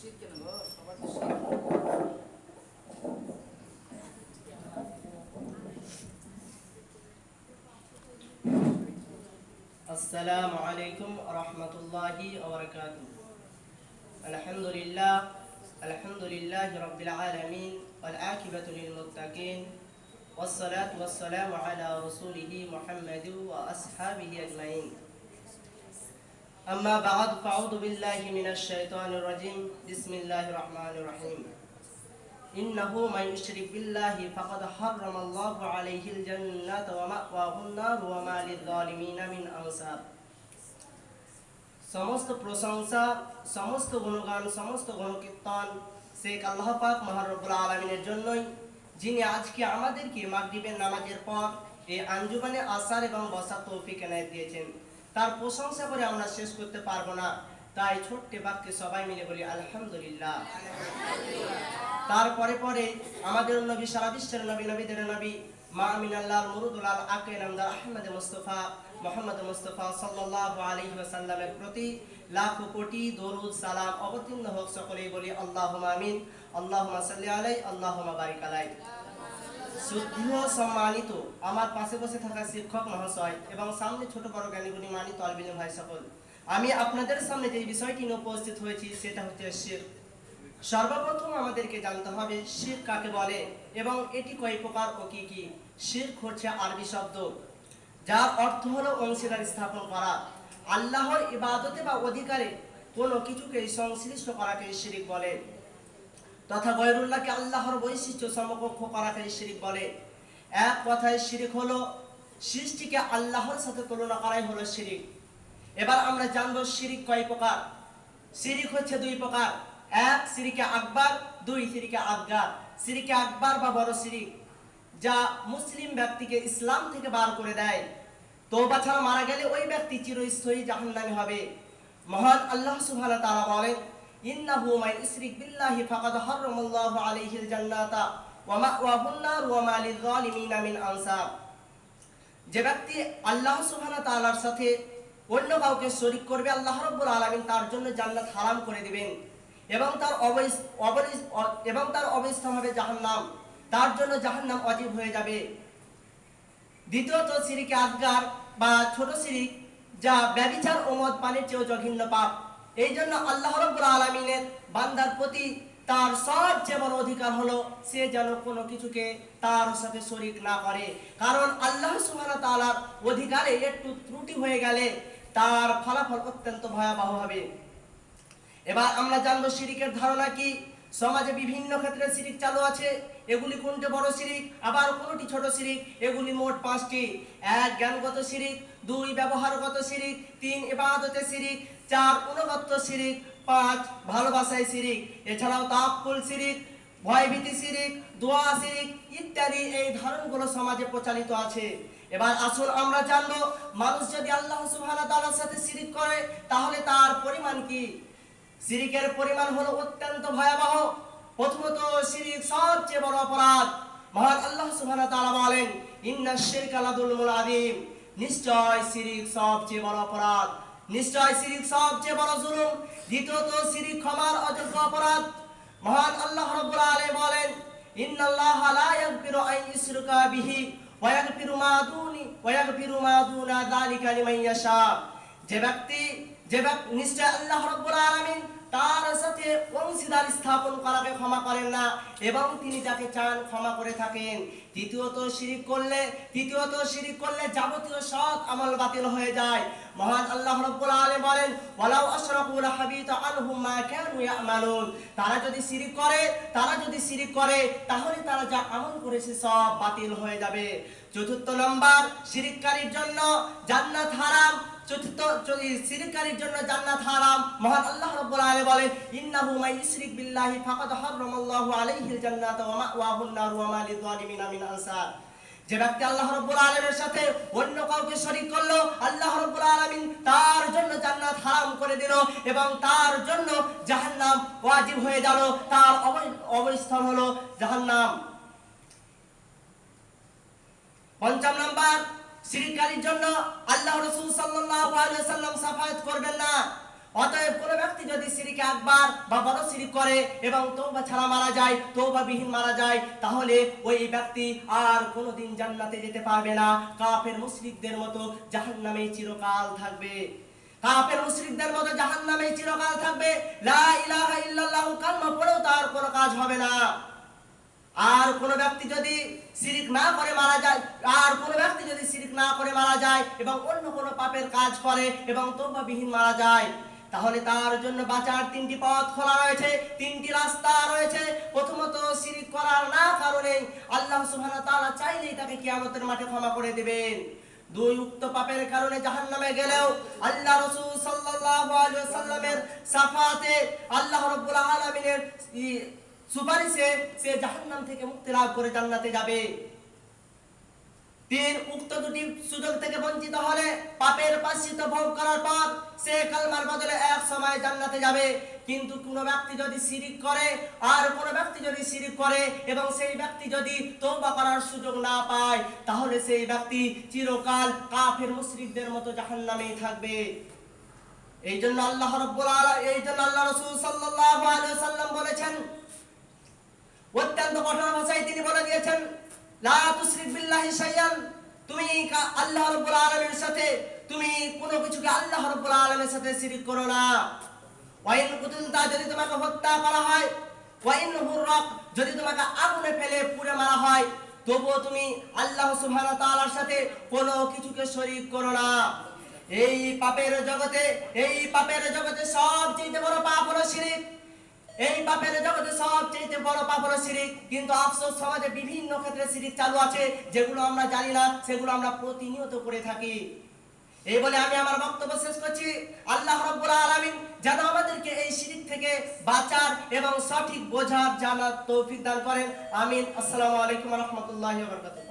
السلام عليكم ورحمة الله وبركاته. الحمد لله الحمد لله رب العالمين والعاقبة للمتقين والصلاة والسلام على رسوله محمد وأصحابه أجمعين. أما بعد فأعوذ بالله من الشيطان الرجيم بسم الله الرحمن الرحيم إنه من يشرك بالله فقد حرم الله عليه الجنة ومأواه النار وما للظالمين من أنصار সমস্ত প্রশংসা সমস্ত গুণগান সমস্ত গণকীর্তন শেখ আল্লাহ পাক মহারবুল আলমিনের জন্যই যিনি আজকে আমাদেরকে মাগরিবের নামাজের পর এই আঞ্জুমানে আসার এবং বসার তৌফিক এনায় দিয়েছেন তার প্রশংসা করে আমরা শেষ করতে পারব না। তাই ছোট্ট বাক্যে সবাই মিলে বলি, আলহামদুলিল্লাহ। তারপরে পরে আমাদের নবী, সারা বিশ্বের নবী, নবীদের নবী, মা আমিনাল্লাহ মুরুদুল্লাহ আকে নামদার আহমদ মুস্তফা, মোহাম্মদ মুস্তফা সাল্লাল্লাহু আলাইহি ওয়াসাল্লামের প্রতি লাখ কোটি দরুদ সালাম অবতীর্ণ হোক সকলেই বলি, আল্লাহুম্মা আমিন। আল্লাহুম্মা সাল্লি আলাই আল্লাহুম্মা বারিক আলাই শ্রদ্ধেয় সম্মানিত। আমার পাশে বসে থাকা শিক্ষক মহাশয় এবং সামনে ছোট বড় জ্ঞানীগুণী মানিত অলবিনী ভাই সকল। আমি আপনাদের সামনে যে বিষয়টি নিয়ে উপস্থিত হয়েছি, সেটা হচ্ছে শির। সর্বপ্রথম আমাদেরকে জানতে হবে, শির কাকে বলে এবং এটি কয় প্রকার ও কি কি? শির হচ্ছে আরবি শব্দ, যার অর্থ হলো অংশীদার স্থাপন করা। আল্লাহর ইবাদতে বা অধিকারে কোনো কিছুকে সংশ্লিষ্ট করাকে শিরিক বলে। তথা গয়রুল্লাহকে আল্লাহর বৈশিষ্ট্য সমকক্ষ করাকে শিরিক বলে। এক কথায় শিরিক হলো, সৃষ্টিকে আল্লাহর সাথে তুলনা করাই হলো শিরিক। এবার আমরা জানব শিরিক কয় প্রকার। শিরিক হচ্ছে দুই প্রকার। এক সিরিকে আকবার, দুই সিরিকে আবগার সিরিকে আকবার বা বড় শিরিক, যা মুসলিম ব্যক্তিকে ইসলাম থেকে বার করে দেয়। তওবা ছাড়া মারা গেলে ওই ব্যক্তি চিরস্থায়ী জাহান্নামী হবে। মহান আল্লাহ সুবহানাহু তাআলা বলেন ইন্নাহু মান ইশরিক বিল্লাহি ফাকাদ হারামাল্লাহু আলাইহিল জান্নাতা ওয়া মাওয়াহুন নার ওয়া মা লিয-যালিমিনা মিন যে ব্যক্তি আল্লাহ সুবহানাহু তাআলার সাথে অন্য কাউকে শরীক করবে, আল্লাহ রাব্বুল আলামিন তার জন্য জান্নাত হারাম করে দিবেন এবং তার এবং তার অবস্থান হবে জাহান্নাম। তার জন্য জাহান্নাম অজীব হয়ে যাবে। দ্বিতীয়ত সিরিকে আদগার বা ছোট সিরিক যা ব্যবিচার ও মদ পানির চেয়েও জঘন্য পাপ। এই জন্য আল্লাহ রব্বুল আলমিনের বান্দার প্রতি তার সবচেয়ে বড় অধিকার হলো, সে যেন কোনো কিছুকে তার সাথে শরিক না করে। কারণ আল্লাহ সুবহানাহু তাআলার অধিকারে একটু ত্রুটি হয়ে গেলে তার ফলাফল অত্যন্ত ভয়াবহ হবে। এবার আমরা জানব শিরিকের ধারণা কি? সমাজে বিভিন্ন ক্ষেত্রে শিরিক চালু আছে। এগুলি কোনটি বড় শিরিক? আবার কোনটি ছোট শিরিক? এগুলি মোট পাঁচটি। এক, জ্ঞানগত শিরিক। দুই, ব্যবহারগত শিরিক। তিন ইবাদতে শিরিক। চার অনুগত শিরিক, পাঁচ ভালোবাসায় শিরিক, এছাড়াও তাকুল শিরিক, ভয়ভীতি শিরিক, দোয়া শিরিক ইত্যাদি এই ধারণগুলো সমাজে প্রচালিত আছে। এবার আসুন আমরা জানব, মানুষ যদি আল্লাহ সুবহানাহু ওয়া তাআলার সাথে শিরিক করে, তাহলে তার পরিমাণ কি? শিরিকের পরিমাণ হলো অত্যন্ত ভয়াবহ। প্রথমত শিরিক সবচেয়ে বড় অপরাধ। মহান আল্লাহ সুবহানাহু ওয়া তাআলা বলেন, ইন্না শিরকা লাযুলমুল আযীম। নিশ্চয় শিরিক সবচেয়ে বড় অপরাধ। নিশ্চয় শিরিক সবচেয়ে বড় জুলুম, দ্বিতীয়ত শিরিক ক্ষমার অযোগ্য অপরাধ। মহান আল্লাহ রাব্বুল আলামিন বলেন, ইন্নাল্লাহা লা ইয়াগফিরু আন ইউশরাকা বিহি ওয়া ইয়াগফিরু মা দুনি ওয়া ইয়াগফিরু মা দুনা যালিকা লিমান ইয়াশা। যে ব্যক্তি যে ব্যক্তি, নিশ্চয় আল্লাহ রাব্বুল আলামিন তার অংশীদার স্থাপন করাকে ক্ষমা করেন না, এবং তিনি যাকে চান ক্ষমা করে থাকেন। তৃতীয়ত শিরিক করলে তৃতীয়ত শিরিক করলে যাবতীয় সৎ আমল বাতিল হয়ে যায়। মহান আল্লাহ রাব্বুল আলামিন বলেন, ওয়ালাউ আশরাকু লাহাবিতা আনহুম মা কানু ইয়ামালুন। তারা যদি শিরিক করে, তারা যদি শিরিক করে, তাহলে তারা যা আমল করেছে সব বাতিল হয়ে যাবে। চতুর্থ নম্বর, শিরিককারীর জন্য জান্নাত হারাম। চতুর্থ জন্য জান্নাত হারাম। মহান আল্লাহ রাব্বুল আলামিন বলেন, ইন্নাহু মান ইশরিক বিল্লাহি ফাকাদ হারামাল্লাহু আলাইহিল জান্নাতা ওয়া মাওয়াহুন নার ওয়া মা লিয-যালিমিনা মিন আনসার। যে ব্যক্তি আল্লাহ রাব্বুল আলামিনের সাথে অন্য কাউকে শরীক করল, আল্লাহ রাব্বুল আলামিন তার জন্য জান্নাত হারাম করে দিল এবং তার জন্য জাহান্নাম ওয়াজিব হয়ে গেল। তার অবৈ- অবস্থান হলো জাহান্নাম। পঞ্চম নাম্বার শিরিককারীর জন্য আল্লাহ রাসূল সাল্লাল্লাহু আলাইহি ওয়াসাল্লাম সাফায়াত করবেন না। অতএব কোনো ব্যক্তি যদি সিরিকে একবার বা বড় সিরিক করে এবং তৌবা ছাড়া মারা যায় তৌবা বিহীন মারা যায়, তাহলে ওই ব্যক্তি আর কোনোদিন জান্নাতে যেতে পারবে না। কাফের মুশরিকদের মতো জাহান্নামে চিরকাল থাকবে। কাফের মুশরিকদের মতো জাহান্নামে চিরকাল থাকবে। লা ইলাহা ইল্লাল্লাহ কালমা পড়েও তার কোনো কাজ হবে না। আর কোন ব্যক্তি যদি শিরিক না করে মারা যায়, আর কোন ব্যক্তি যদি শিরিক না করে মারা যায় এবং অন্য কোন পাপের কাজ করে এবং তৌবাবিহীন মারা যায়, তাহলে তার জন্য বাঁচার তিনটি পথ খোলা রয়েছে, তিনটি রাস্তা রয়েছে। প্রথমত শিরিক করার না কারণে আল্লাহ ওয়া তাআলা চাইলেই তাকে কিয়ামতের মাঠে ক্ষমা করে দেবেন। দুই উক্ত পাপের কারণে জাহান্নামে গেলেও আল্লাহ রাসূল সাল্লাল্লাহু আলাইহি ওয়াসাল্লামের সাফাতে আল্লাহ রাব্বুল আলামিনের সুপারিশে সে জাহান্নাম থেকে মুক্তি লাভ করে জান্নাতে যাবে। তিন, উক্ত দুটি সুযোগ থেকে বঞ্চিত হলে পাপের পাশ্চিত ভোগ করার পর সে কালমার বদলে এক সময় জান্নাতে যাবে। কিন্তু কোন ব্যক্তি যদি শিরিক করে, আর কোন ব্যক্তি যদি শিরিক করে এবং সেই ব্যক্তি যদি তওবা করার সুযোগ না পায়, তাহলে সেই ব্যক্তি চিরকাল কাফের মুশরিকদের মতো জাহান্নামেই থাকবে। এই জন্য আল্লাহ রাব্বুল আলামিন এই জন্য আল্লাহ রাসূল সাল্লাল্লাহু আলাইহি ওয়াসাল্লাম বলেছেন অত্যন্ত কঠোর ভাষায় তিনি বলে দিয়েছেন, লা তুশরিক বিল্লাহি শাইয়ান তুমি আল্লাহ রাব্বুল আলামিনের সাথে, তুমি কোনো কিছুকে আল্লাহ রাব্বুল আলামিনের সাথে শিরিক করো না। ওয়াইন কুতুলতা, যদি তোমাকে হত্যা করা হয়, ওয়াইন হুররাক, যদি তোমাকে আগুনে ফেলে পুড়ে মারা হয়, তবুও তুমি আল্লাহ সুবহানাহু তাআলার সাথে কোনো কিছুকে শরীক করো না। এই পাপের জগতে, এই পাপের জগতে সবচেয়ে বড় পাপ হলো শিরিক। এই পাপের জগতে সবচেয়ে বড় পাপ হলো শিরিক। কিন্তু আফসোস সমাজে বিভিন্ন ক্ষেত্রে শিরিক চালু আছে, যেগুলো আমরা জানি না, সেগুলো আমরা প্রতিনিয়ত করে থাকি। এই বলে আমি আমার বক্তব্য শেষ করছি। আল্লাহ রাব্বুল আলামিন যেন আমাদেরকে এই শিরিক থেকে বাঁচার এবং সঠিক বোঝার জানার তৌফিক দান করেন। আমিন। আসসালামু আলাইকুম রাহমাতুল্লাহি বারাকাতুহু।